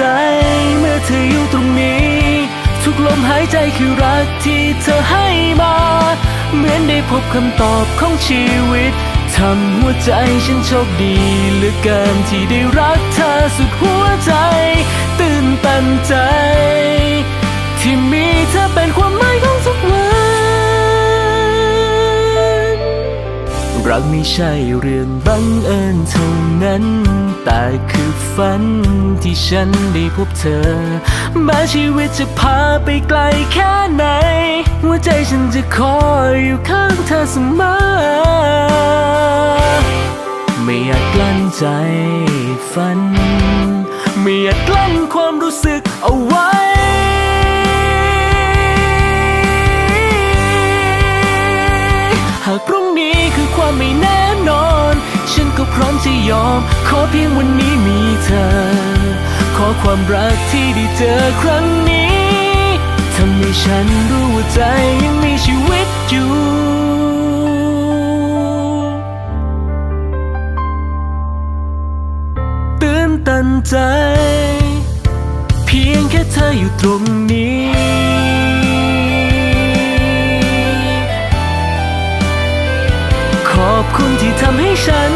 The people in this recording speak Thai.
จเมื่อเธออยู่ตรงนี้ ทุกลมหายใจคือรักที่เธอให้มา เหมือนได้พบคำตอบของชีวิตทำหัวใจฉันโชคดีเหลือเกินที่ได้รักเธอสุดหัวใจ ตื่นตันใจ ที่มีเธอเป็นความหมายของทุกวัน รักไม่ใช่เรื่องบังเอิญเท่านั้น แต่คือฝันที่ฉันได้พบเธอ แม้ชีวิตจะพาไปไกลแค่ไหน หัวใจฉันจะคอยอยู่ข้างเธอเสมอ ไม่อยากกลั้นใจฝัน ไม่อยากกลั้นความรู้สึกเอาไว้ ยอม ขอเพียงวันนี้มีเธอ ขอความรักที่ได้เจอครั้งนี้ทำให้ฉันรู้ว่าใจยังมีชีวิตอยู่ตื่นตันใจ เพียงแค่เธออยู่ตรงนี้ ขอบคุณที่ทำให้ฉัน